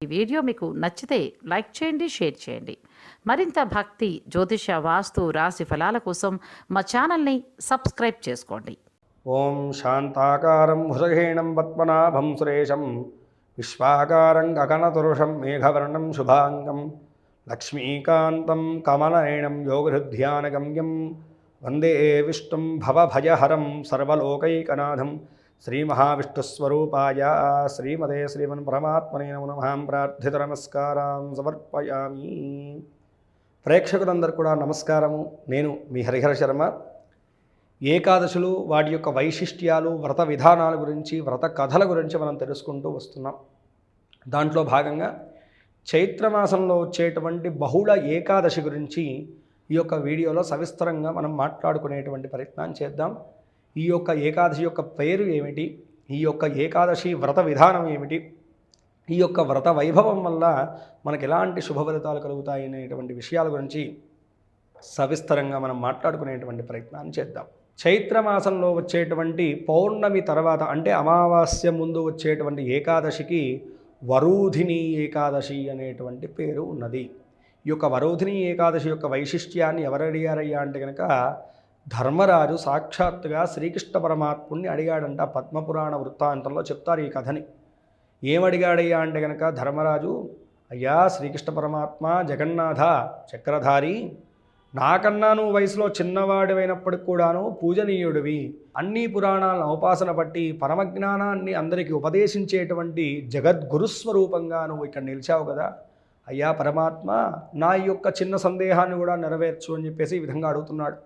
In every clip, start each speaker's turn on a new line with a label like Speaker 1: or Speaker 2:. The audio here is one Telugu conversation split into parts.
Speaker 1: ఈ వీడియో మీకు నచ్చితే లైక్ చేయండి షేర్ చేయండి. మరింత భక్తి జ్యోతిష వాస్తు రాశి ఫలాల కోసం మా ఛానల్ని సబ్స్క్రైబ్ చేసుకోండి.
Speaker 2: ఓం శాంతాకారం హృదహీణం పద్మనాభం సురేశం విశ్వాకారం గగనతురుషం మేఘవర్ణం శుభాంగం లక్ష్మీకాంతం కమలనయనం యోగహృధ్యానగమ్యం వందే విష్ణుం భవభయహరం సర్వలోకైకనాథం శ్రీ మహావిష్ణుస్వరూపాయ శ్రీమదే శ్రీమన్ పరమాత్మనే నమహాం ప్రార్థిత నమస్కారం సమర్పయామి. ప్రేక్షకులందరూ కూడా నమస్కారము. నేను మీ హరిహర శర్మ. ఏకాదశులు వాటి యొక్క వైశిష్ట్యాలు వ్రత విధానాల గురించి వ్రత కథల గురించి మనం తెలుసుకుంటూ వస్తున్నాం. దాంట్లో భాగంగా చైత్రమాసంలో వచ్చేటువంటి బహుళ ఏకాదశి గురించి ఈ యొక్క వీడియోలో సవిస్తరంగా మనం మాట్లాడుకునేటువంటి ప్రయత్నం చేద్దాం. ఈ యొక్క ఏకాదశి యొక్క పేరు ఏమిటి? ఈ యొక్క ఏకాదశి వ్రత విధానం ఏమిటి? ఈ యొక్క వ్రత వైభవం వల్ల మనకు ఎలాంటి శుభ ఫలితాలు కలుగుతాయి అనేటువంటి విషయాల గురించి సవిస్తరంగా మనం మాట్లాడుకునేటువంటి ప్రయత్నాన్ని చేద్దాం. చైత్రమాసంలో వచ్చేటువంటి పౌర్ణమి తర్వాత అంటే అమావాస్య ముందు వచ్చేటువంటి ఏకాదశికి వరూధిని ఏకాదశి అనేటువంటి పేరు ఉన్నది. ఈ యొక్క వరోధిని ఏకాదశి యొక్క వైశిష్ట్యాన్ని ఎవరడిగారయ్యా అంటే కనుక ధర్మరాజు సాక్షాత్తుగా శ్రీకృష్ణ పరమాత్ముడిని అడిగాడంట పద్మపురాణ వృత్తాంతంలో చెప్తారు ఈ కథని. ఏమడిగాడయ్యా అంటే కనుక ధర్మరాజు అయ్యా శ్రీకృష్ణ పరమాత్మ జగన్నాథ చక్రధారి నాకన్నా నువ్వు వయసులో చిన్నవాడివైనప్పటికి కూడాను పూజనీయుడివి. అన్ని పురాణాలను ఉపాసన బట్టి పరమజ్ఞానాన్ని అందరికీ ఉపదేశించేటువంటి జగద్గురుస్వరూపంగా నువ్వు ఇక్కడ నిలిచావు కదా. అయ్యా పరమాత్మ నా యొక్క చిన్న సందేహాన్ని కూడా నెరవేర్చు అని చెప్పేసి ఈ విధంగా అడుగుతున్నాడు.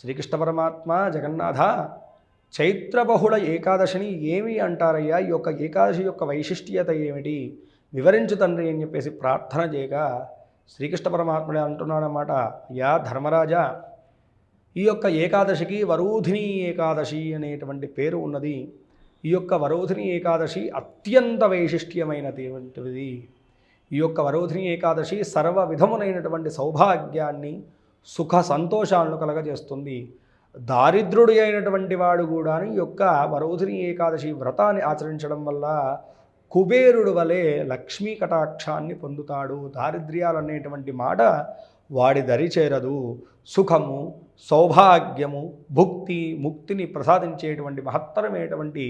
Speaker 2: శ్రీకృష్ణ పరమాత్మ జగన్నాథ చైత్రబహుళ ఏకాదశిని ఏమి అంటారయ్యా? ఈ యొక్క ఏకాదశి యొక్క వైశిష్ట్యత ఏమిటి? వివరించు తండ్రి అని చెప్పేసి ప్రార్థన చేయగా శ్రీకృష్ణ పరమాత్ముడే అంటున్నాడనమాట యా ధర్మరాజా ఈ యొక్క ఏకాదశికి వరోధిని ఏకాదశి అనేటువంటి పేరు ఉన్నది. ఈ యొక్క వరోధిని ఏకాదశి అత్యంత వైశిష్ట్యమైనటువంటిది ఈ యొక్క వరోధిని ఏకాదశి సర్వ విధములైనటువంటి సౌభాగ్యాన్ని సుఖ సంతోషాలను కలగజేస్తుంది. దారిద్రుడు అయినటువంటి వాడు కూడా ఈ యొక్క వరోధిని ఏకాదశి వ్రతాన్ని ఆచరించడం వల్ల కుబేరుడు వలె లక్ష్మీ కటాక్షాన్ని పొందుతాడు. దారిద్ర్యాలు అనేటువంటి మాట వాడి దరి చేరదు. సుఖము సౌభాగ్యము భుక్తి ముక్తిని ప్రసాదించేటువంటి మహత్తరమైనటువంటి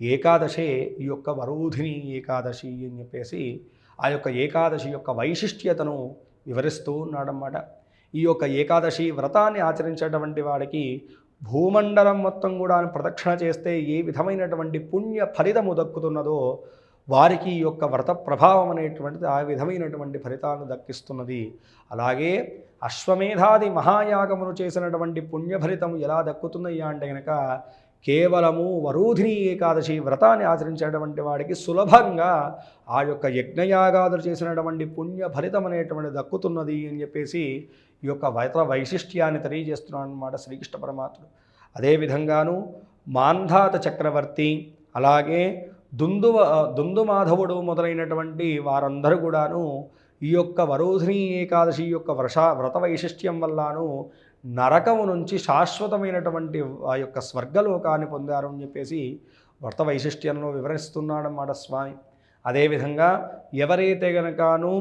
Speaker 2: ఏకాదశే ఈ యొక్క వరోధిని ఏకాదశి అని చెప్పేసి ఆ యొక్క ఏకాదశి యొక్క వైశిష్ట్యతను వివరిస్తూ ఉన్నాడన్నమాట. ఈ యొక్క ఏకాదశి వ్రతాన్ని ఆచరించేటువంటి వాడికి భూమండలం మొత్తం కూడా ప్రదక్షిణ చేస్తే ఏ విధమైనటువంటి పుణ్య ఫలితము దక్కుతున్నదో వారికి ఈ యొక్క వ్రత ప్రభావం అనేటువంటిది ఆ విధమైనటువంటి ఫలితాలను దక్కిస్తున్నది. అలాగే అశ్వమేధాది మహాయాగమును చేసినటువంటి పుణ్యఫలితం ఎలా దక్కుతుందయ్యా అంటే కనుక కేవలము వరూధిని ఏకాదశి వ్రతాన్ని ఆచరించేటువంటి వాడికి సులభంగా ఆ యొక్క యజ్ఞయాగాదులు చేసినటువంటి పుణ్య ఫలితం అనేటువంటి దక్కుతున్నది అని చెప్పేసి ఈ యొక్క వైత వైశిష్ట్యాన్ని తెలియజేస్తున్నాడు అనమాట శ్రీకృష్ణ పరమాత్ముడు. అదేవిధంగాను మాంధాత చక్రవర్తి అలాగే దుందువ దుందుమాధవుడు మొదలైనటువంటి వారందరూ కూడాను ఈ యొక్క వరోధిని ఏకాదశి యొక్క వ్రష వ్రత వైశిష్ట్యం వల్లను నరకము నుంచి శాశ్వతమైనటువంటి ఆ యొక్క స్వర్గలోకాన్ని పొందారు అని చెప్పేసి వ్రత వైశిష్ట్యంలో వివరిస్తున్నాడన్నమాట స్వామి. అదేవిధంగా ఎవరైతే గనకను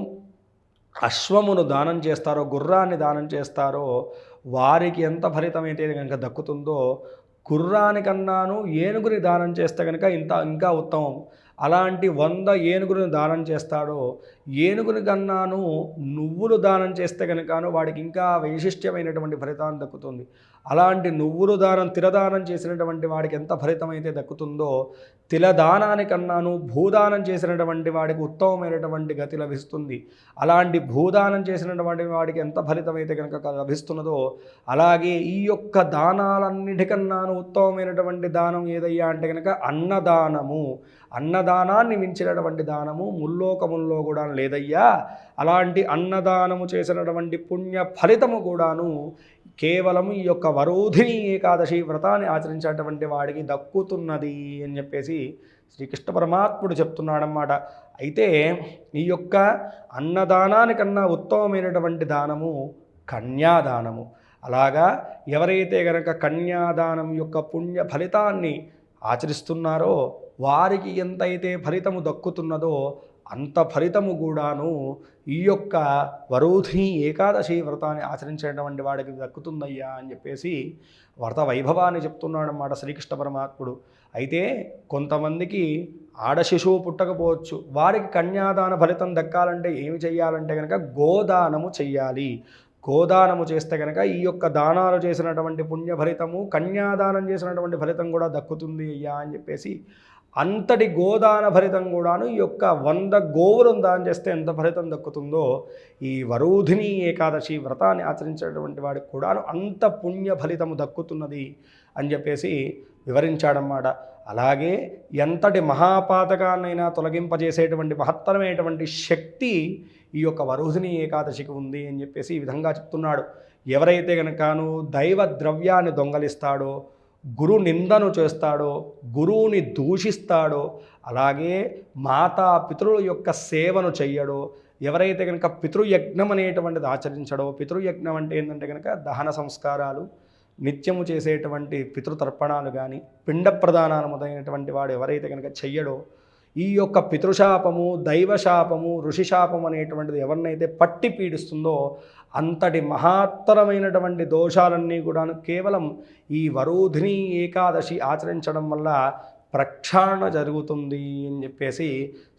Speaker 2: అశ్వమును దానం చేస్తారో గుర్రాన్ని దానం చేస్తారో వారికి ఎంత ఫలితం అయితే కనుక దక్కుతుందో గుర్రానికన్నాను ఏనుగుని దానం చేస్తే కనుక ఇంత ఇంకా ఉత్తమం. అలాంటి వంద ఏనుగులను దానం చేస్తాడో ఏనుగుని కన్నాను నువ్వులు దానం చేస్తే కనుకను వాడికి ఇంకా వైశిష్ట్యమైనటువంటి ఫలితాన్ని దక్కుతుంది. అలాంటి నువ్వులు దానం తిరదానం చేసినటువంటి వాడికి ఎంత ఫలితం అయితే దక్కుతుందో తిలదానానికన్నాను భూదానం చేసినటువంటి వాడికి ఉత్తమమైనటువంటి గతి లభిస్తుంది. అలాంటి భూదానం చేసినటువంటి వాడికి ఎంత ఫలితం అయితే కనుక లభిస్తున్నదో అలాగే ఈ యొక్క దానాలన్నిటికన్నాను ఉత్తమమైనటువంటి దానం ఏదయ్యా అంటే కనుక అన్నదానము. అన్నదానాన్ని మించినటువంటి దానము ముల్లోకముల్లో కూడా లేదయ్యా. అలాంటి అన్నదానము చేసినటువంటి పుణ్య ఫలితము కూడాను కేవలం ఈ యొక్క వరోధిని ఏకాదశి వ్రతాన్ని ఆచరించేటువంటి వాడికి దక్కుతున్నది అని చెప్పేసి శ్రీకృష్ణ పరమాత్ముడు చెప్తున్నాడన్నమాట. అయితే ఈ యొక్క అన్నదానానికన్నా ఉత్తమమైనటువంటి దానము కన్యాదానము. అలాగా ఎవరైతే గనక కన్యాదానం యొక్క పుణ్య ఫలితాన్ని ఆచరిస్తున్నారో వారికి ఎంతైతే ఫలితము దక్కుతున్నదో అంత ఫలితము కూడాను ఈ యొక్క వరోధిని ఏకాదశి వ్రతాన్ని ఆచరించేటువంటి వాడికి దక్కుతుందయ్యా అని చెప్పేసి వ్రత వైభవాన్ని చెప్తున్నాడు అన్నమాట శ్రీకృష్ణ పరమాత్ముడు. అయితే కొంతమందికి ఆడ శిశువు పుట్టకపోవచ్చు. వారికి కన్యాదాన ఫలితం దక్కాలంటే ఏమి చేయాలంటే కనుక గోదానము చెయ్యాలి. గోదానము చేస్తే కనుక ఈ యొక్క దానాలు చేసినటువంటి పుణ్య ఫలితము కన్యాదానం చేసినటువంటి ఫలితం కూడా దక్కుతుంది అయ్యా అని చెప్పేసి అంతటి గోదాన ఫలితం కూడాను ఈ యొక్క వంద గోవులను దానం చేస్తే ఎంత ఫలితం దక్కుతుందో ఈ వరోధిని ఏకాదశి వ్రతాన్ని ఆచరించేటువంటి వాడికి కూడాను అంత పుణ్య ఫలితము దక్కుతున్నది అని చెప్పేసి వివరించాడన్నమాట. అలాగే ఎంతటి మహాపాతకాన్నైనా తొలగింపజేసేటువంటి మహత్తరమైనటువంటి శక్తి ఈ యొక్క వరుధిని ఏకాదశికి ఉంది అని చెప్పేసి ఈ విధంగా చెప్తున్నాడు. ఎవరైతే కనుకను దైవ ద్రవ్యాన్ని దొంగలిస్తాడో గురు నిందను చేస్తాడో గురువుని దూషిస్తాడో అలాగే మాతా పితరుల యొక్క సేవను చెయ్యడో ఎవరైతే కనుక పితృయజ్ఞం అనేటువంటిది ఆచరించడో పితృయజ్ఞం అంటే ఏంటంటే కనుక దహన సంస్కారాలు నిత్యము చేసేటువంటి పితృతర్పణాలు కానీ పిండ ప్రదానాలు మొదలైనటువంటి వాడు ఎవరైతే కనుక చెయ్యడో ఈ యొక్క పితృశాపము దైవశాపము ఋషిశాపం అనేటువంటిది ఎవరినైతే పట్టి పీడిస్తుందో అంతటి మహత్తరమైనటువంటి దోషాలన్నీ కూడాను కేవలం ఈ వరోధిని ఏకాదశి ఆచరించడం వల్ల ప్రక్షాళన జరుగుతుంది అని చెప్పేసి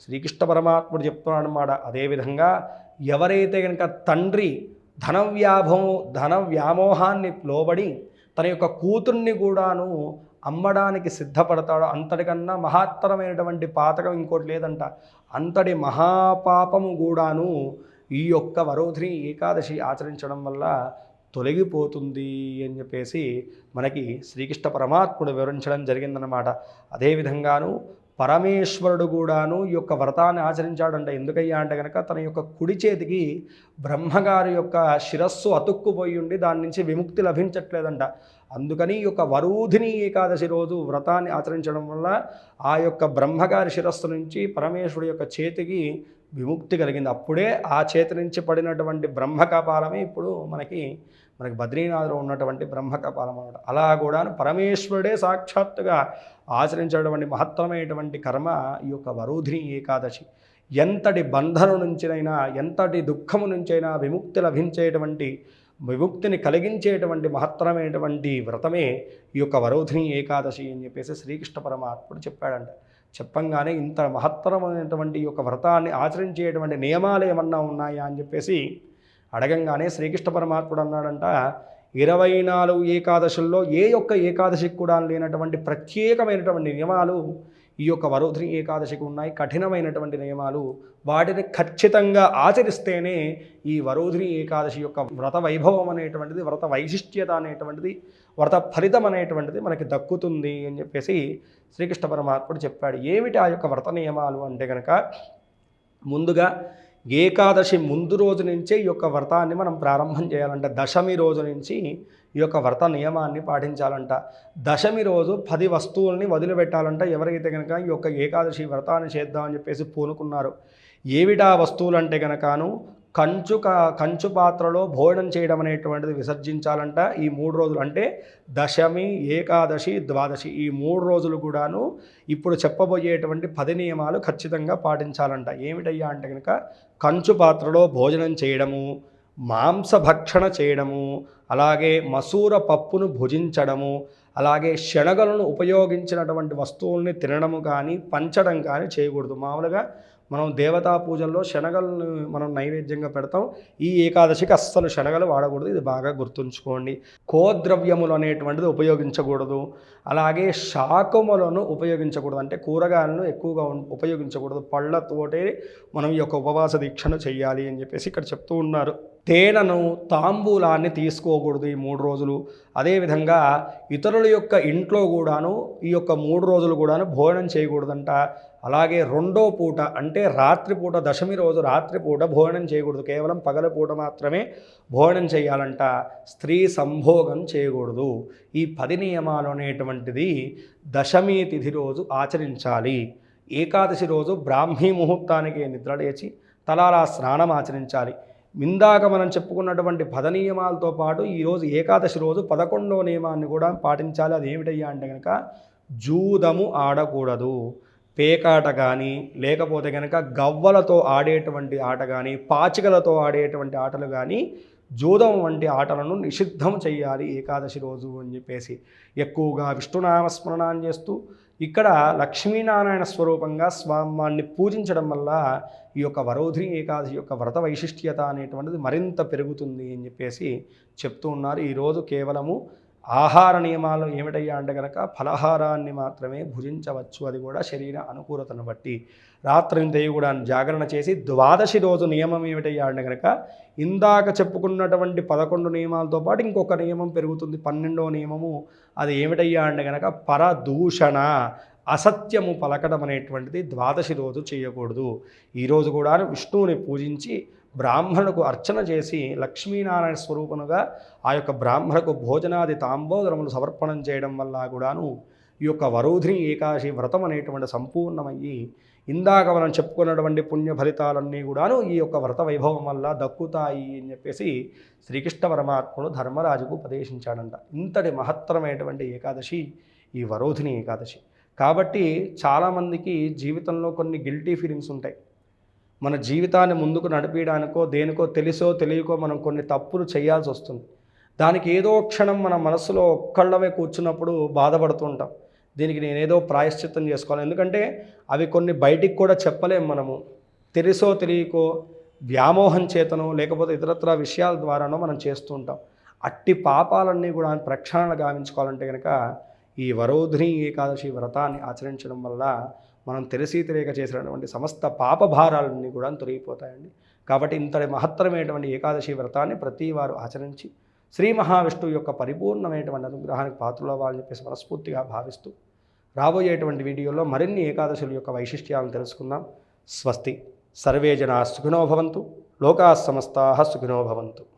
Speaker 2: శ్రీకృష్ణ పరమాత్ముడు చెప్తున్నాడు అన్నమాట. అదేవిధంగా ఎవరైతే కనుక తండ్రి ధన వ్యాభం ధన వ్యామోహాన్ని లోబడి తన యొక్క కూతుర్ని కూడాను అమ్మడానికి సిద్ధపడతాడో అంతటికన్నా మహత్తరమైనటువంటి పాతకం ఇంకోటి లేదంట. అంతటి మహాపాపము కూడాను ఈ యొక్క వరోధిని ఏకాదశి ఆచరించడం వల్ల తొలగిపోతుంది అని చెప్పేసి మనకి శ్రీకృష్ణ పరమాత్ముడు వివరించడం జరిగిందనమాట అదేవిధంగాను పరమేశ్వరుడు కూడాను ఈ యొక్క వ్రతాన్ని ఆచరించాడంట. ఎందుకయ్యా అంటే కనుక తన యొక్క కుడి చేతికి బ్రహ్మగారి యొక్క శిరస్సు అతుక్కుపోయి ఉండి దాని నుంచి విముక్తి లభించట్లేదంట. అందుకని ఈ యొక్క వరూధిని ఏకాదశి రోజు వ్రతాన్ని ఆచరించడం వల్ల ఆ యొక్క బ్రహ్మగారి శిరస్సు నుంచి పరమేశ్వరుడు యొక్క చేతికి విముక్తి కలిగింది. అప్పుడే ఆ చేతి నుంచి పడినటువంటి బ్రహ్మకపాలమే ఇప్పుడు మనకి మనకి బద్రీనాథ్లో ఉన్నటువంటి బ్రహ్మకపాలం అనమాట అలా కూడా పరమేశ్వరుడే సాక్షాత్తుగా ఆచరించేటువంటి మహత్తరమైనటువంటి కర్మ ఈ యొక్క వరూధిని ఏకాదశి. ఎంతటి బంధనం నుంచినైనా ఎంతటి దుఃఖము నుంచైనా విముక్తి లభించేటువంటి విముక్తిని కలిగించేటువంటి మహత్తరమైనటువంటి వ్రతమే ఈ యొక్క వరోధిని ఏకాదశి అని చెప్పేసి శ్రీకృష్ణ పరమాత్ముడు చెప్పాడంట. చెప్పంగానే ఇంత మహత్తరమైనటువంటి యొక్క వ్రతాన్ని ఆచరించేటువంటి నియమాలు ఏమన్నా ఉన్నాయా అని చెప్పేసి అడగంగానే శ్రీకృష్ణ పరమాత్ముడు అన్నాడంట ఇరవై నాలుగు ఏకాదశుల్లో ఏ యొక్క ఏకాదశికి కూడా లేనటువంటి ప్రత్యేకమైనటువంటి నియమాలు ఈ యొక్క వరోధిని ఏకాదశికి ఉన్నాయి. కఠినమైనటువంటి నియమాలు. వాటిని ఖచ్చితంగా ఆచరిస్తేనే ఈ వరోధిని ఏకాదశి యొక్క వ్రత వైభవం అనేటువంటిది వ్రత వైశిష్ట్యత అనేటువంటిది వ్రత ఫలితం అనేటువంటిది మనకి దక్కుతుంది అని చెప్పేసి శ్రీకృష్ణ పరమాత్ముడు చెప్పాడు. ఏమిటి ఆ యొక్క వ్రత నియమాలు అంటే కనుక ముందుగా ఏకాదశి ముందు రోజు నుంచే ఈ యొక్క వ్రతాన్ని మనం ప్రారంభం చేయాలంట. దశమి రోజు నుంచి ఈ యొక్క వ్రత నియమాన్ని పాటించాలంట. దశమి రోజు పది వస్తువుల్ని వదిలిపెట్టాలంట. ఎవరైతే కనుక ఈ యొక్క ఏకాదశి వ్రతాన్ని చేద్దామని చెప్పేసి పూనుకున్నారు ఏవిటా వస్తువులు అంటే కనుకను కంచు క- కంచు పాత్రలో భోజనం చేయడం అనేటువంటిది విసర్జించాలంట. ఈ మూడు రోజులు అంటే దశమి ఏకాదశి ద్వాదశి ఈ మూడు రోజులు కూడాను ఇప్పుడు చెప్పబోయేటువంటి పది నియమాలు ఖచ్చితంగా పాటించాలంట. ఏమిటయ్యా అంటే కనుక కంచు పాత్రలో భోజనం చేయడము మాంసభక్షణ చేయడము అలాగే మసూర పప్పును భుజించడము అలాగే శనగలను ఉపయోగించినటువంటి వస్తువుల్ని తినడము కానీ పంచడం కానీ చేయకూడదు. మామూలుగా మనం దేవతా పూజల్లో శనగలను మనం నైవేద్యంగా పెడతాం. ఈ ఏకాదశికి అస్సలు శనగలు వాడకూడదు. ఇది బాగా గుర్తుంచుకోండి. కోద్రవ్యములు అనేటువంటిది ఉపయోగించకూడదు. అలాగే శాకములను ఉపయోగించకూడదు. అంటే కూరగాయలను ఎక్కువగా ఉపయోగించకూడదు. పళ్ళతోటే మనం ఈ యొక్క ఉపవాస దీక్షను చేయాలి అని చెప్పేసి ఇక్కడ చెప్తూ ఉన్నారు. తేనెను తాంబూలాన్ని తీసుకోకూడదు ఈ మూడు రోజులు. అదేవిధంగా ఇతరుల యొక్క ఇంట్లో కూడాను ఈ యొక్క మూడు రోజులు కూడాను భోజనం చేయకూడదంట. అలాగే రెండో పూట అంటే రాత్రిపూట దశమి రోజు రాత్రిపూట భోజనం చేయకూడదు. కేవలం పగల పూట మాత్రమే భోజనం చేయాలంట. స్త్రీ సంభోగం చేయకూడదు. ఈ పది నియమాలు అనేటువంటిది దశమి తిథి రోజు ఆచరించాలి. ఏకాదశి రోజు బ్రాహ్మీ ముహూర్తానికి నిద్ర లేచి తలారా స్నానం ఆచరించాలి. ఇందాక మనం చెప్పుకున్నటువంటి పద నియమాలతో పాటు ఈరోజు ఏకాదశి రోజు పదకొండో నియమాన్ని కూడా పాటించాలి. అది ఏమిటయ్యా అంటే కనుక జూదము ఆడకూడదు. పేకాట కానీ లేకపోతే కనుక గవ్వలతో ఆడేటువంటి ఆట కానీ పాచికలతో ఆడేటువంటి ఆటలు కానీ జూదం వంటి ఆటలను నిషిద్ధం చేయాలి ఏకాదశి రోజు అని చెప్పేసి ఎక్కువగా విష్ణునామస్మరణాన్ని చేస్తూ ఇక్కడ లక్ష్మీనారాయణ స్వరూపంగా స్వామాన్ని పూజించడం వల్ల ఈ యొక్క వరోధిని ఏకాదశి యొక్క వ్రత వైశిష్ట్యత అనేటువంటిది మరింత పెరుగుతుంది అని చెప్పేసి చెప్తూ ఉన్నారు. ఈరోజు కేవలము ఆహార నియమాలు ఏమిటయ్యా అంటే కనుక ఫలహారాన్ని మాత్రమే భుజించవచ్చు. అది కూడా శరీర అనుకూలతను బట్టి. రాత్రింతయు కూడా జాగరణ చేసి ద్వాదశి రోజు నియమం ఏమిటయ్యా అంటే కనుక ఇందాక చెప్పుకున్నటువంటి పదకొండు నియమాలతో పాటు ఇంకొక నియమం పెరుగుతుంది. పన్నెండవ నియమము. అది ఏమిటయ్యా అంటే కనుక పరదూషణ. అసత్యము పలకడం అనేటువంటిది ద్వాదశి రోజు చేయకూడదు. ఈరోజు కూడా విష్ణువుని పూజించి బ్రాహ్మణుకు అర్చన చేసి లక్ష్మీనారాయణ స్వరూపముగా ఆ యొక్క బ్రాహ్మణకు భోజనాది తాంబోదరములు సమర్పణం చేయడం వల్ల కూడాను ఈ యొక్క వరోధిని ఏకాశి వ్రతం అనేటువంటి సంపూర్ణమయ్యి ఇందాక మనం చెప్పుకున్నటువంటి పుణ్య ఫలితాలన్నీ కూడాను ఈ యొక్క వ్రత వైభవం వల్ల దక్కుతాయి అని చెప్పేసి శ్రీకృష్ణ పరమాత్ముడు ధర్మరాజుకు ఉపదేశించాడంట. ఇంతటి మహత్తరమైనటువంటి ఏకాదశి ఈ వరోధిని ఏకాదశి. కాబట్టి చాలామందికి జీవితంలో కొన్ని గిల్టీ ఫీలింగ్స్ ఉంటాయి. మన జీవితాన్ని ముందుకు నడిపించడానికో దేనికో తెలుసో తెలియకో మనం కొన్ని తప్పులు చేయాల్సి వస్తుంది. దానికి ఏదో క్షణం మన మనసులో ఒక్కళ్ళమే కూర్చున్నప్పుడు బాధపడుతుంటాం దీనికి నేనేదో ప్రాయశ్చిత్తం చేసుకోవాలి. ఎందుకంటే అవి కొన్ని బయటికి కూడా చెప్పలేం మనము. తెలుసో తెలియకో వ్యామోహం చేతనో లేకపోతే ఇతరత్ర విషయాల ద్వారానో మనం చేస్తూ ఉంటాం. అట్టి పాపాలన్నీ కూడా ప్రక్షాళన గావించుకోవాలంటే కనుక ఈ వరోధిని ఏకాదశి వ్రతాన్ని ఆచరించడం వల్ల మనం తెలిసి తెలియక చేసినటువంటి సమస్త పాపభారాలన్నీ కూడా తొలగిపోతాయండి. కాబట్టి ఇంతటి మహత్తరమైనటువంటి ఏకాదశి వ్రతాన్ని ప్రతి వారు ఆచరించి శ్రీ మహావిష్ణువు యొక్క పరిపూర్ణమైనటువంటి అనుగ్రహానికి పాత్రలు అవ్వాలని చెప్పేసి మనస్ఫూర్తిగా భావిస్తూ రాబోయేటువంటి వీడియోలో మరిన్ని ఏకాదశుల యొక్క వైశిష్ట్యాలను తెలుసుకుందాం. స్వస్తి. సర్వే జనా సుఖినో భవంతు. లోకా సమస్తా సుఖినో భవంతు.